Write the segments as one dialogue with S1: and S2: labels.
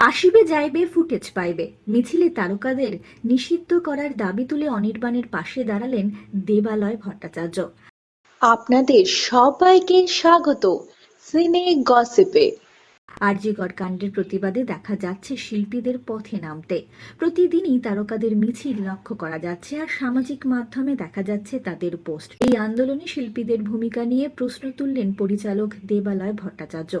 S1: আসিবে, যাইবে, ফুটেজ পাইবে। মিছিলে তারকাদের নিষিদ্ধ করার দাবি তুলে অনির্বাণের পাশে দাঁড়ালেন দেবালয় ভট্টাচার্য।
S2: আপনাদের সবাইকে স্বাগত। সিনে গসিপে।
S1: আরজিকর কাণ্ডের প্রতিবাদে দেখা যাচ্ছে শিল্পীদের পথে নামতে। প্রতিদিনই তারকাদের মিছিল লক্ষ্য করা যাচ্ছে আর সামাজিক মাধ্যমে দেখা যাচ্ছে তাদের পোস্ট। এই আন্দোলনে শিল্পীদের ভূমিকা নিয়ে প্রশ্ন তুললেন পরিচালক দেবালয় ভট্টাচার্য।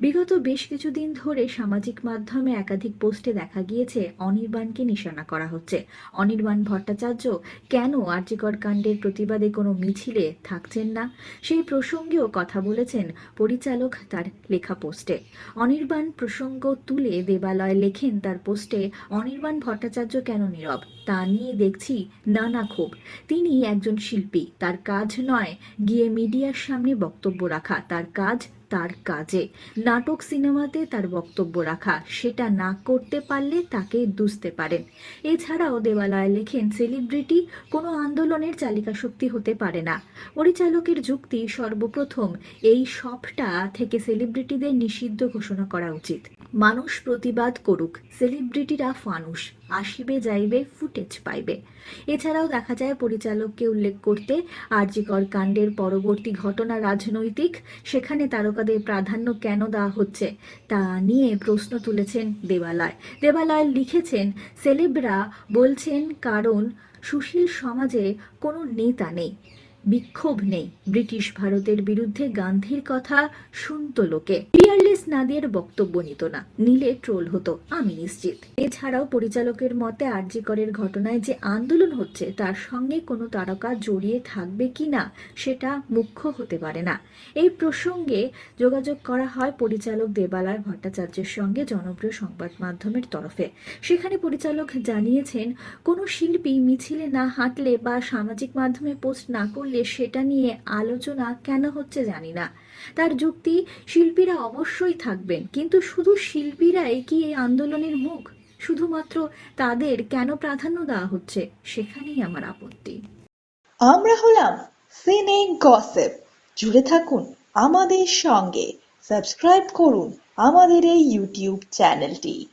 S1: বিগত বেশ কিছুদিন ধরে সামাজিক মাধ্যমে একাধিক পোস্টে দেখা গিয়েছে অনির্বাণকে নিশানা করা হচ্ছে। অনির্বাণ ভট্টাচার্য, কেন আরজিকর কাণ্ডের প্রতিবাদে কোনো মিছিলে থাকছেন না? সেই প্রসঙ্গেও কথা বলেছেন পরিচালক তার লেখা পোস্টে। অনির্বাণ প্রসঙ্গ তুলে দেবালয় লেখেন তার পোস্টে, অনির্বাণ ভট্টাচার্য কেন নীরব? তা নিয়ে দেখছি নানা ক্ষোভ। তিনি একজন শিল্পী, তার কাজ নয় গিয়ে মিডিয়ার সামনে বক্তব্য রাখা, তার কাজ তার কাজে। নাটক সিনেমাতে তার বক্তব্য রাখা, সেটা না করতে পারলে তাকে দুষতে পারেন। এছাড়াও দেবালয় লেখেন, সেলিব্রিটি, কোনো আন্দোলনের চালিকা শক্তি হতে পারে না। পরিচালকের যুক্তি সর্বপ্রথম, এই সবটা থেকে সেলিব্রিটিদের নিষিদ্ধ ঘোষণা করা উচিত। মানুষ প্রতিবাদ করুক সেলিব্রিটিরা ফানুষ আসিবে যাইবে ফুটেজ পাইবে। এছাড়াও দেখা যায় পরিচালককে উল্লেখ করতে আরজিকর কাণ্ডের পরবর্তী ঘটনা রাজনৈতিক, সেখানে তারকাদের প্রাধান্য কেন দেওয়া হচ্ছে, তা নিয়ে প্রশ্ন তুলেছেন দেবালয়। দেবালয় লিখেছেন সেলেবরা বলছেন কারণ সুশীল সমাজে কোনো নেতা নেই। বিক্ষোভ নেই। ব্রিটিশ ভারতের বিরুদ্ধে গান্ধীর কথা শুনতো লোকে। পিয়ারলেস নাদিয়ার বক্তব্য নিত না। নিলে ট্রোল হতো। আমি নিশ্চিত। এছাড়াও পরিচালকের মতে আরজিকরের ঘটনায় যে আন্দোলন হচ্ছে, তার সঙ্গে কোনো তারকা জড়িয়ে থাকবে কি না, সেটা মুখ্য হতে পারে না। এই প্রসঙ্গে যোগাযোগ করা হয় পরিচালক দেবালয় ভট্টাচার্যের সঙ্গে জনপ্রিয় সংবাদ মাধ্যমের তরফে। সেখানে পরিচালক জানিয়েছেন, কোনো শিল্পী মিছিলে না হাঁটলে বা সামাজিক মাধ্যমে পোস্ট না করলে সেটা নিয়ে আলোচনা কেন হচ্ছে জানি না। তার যুক্তি, শিল্পীরা অবশ্যই থাকবেন, কিন্তু শুধু শিল্পীরাই কি এই আন্দোলনের মুখ? শুধুমাত্র তাদের কেন প্রাধান্য দেওয়া হচ্ছে? সেখানেই আমার আপত্তি।
S2: আমরা হলাম সিনে গসেপ। জুড়ে থাকুন আমাদের সঙ্গে। সাবস্ক্রাইব করুন আমাদের এই ইউটিউব চ্যানেলটি।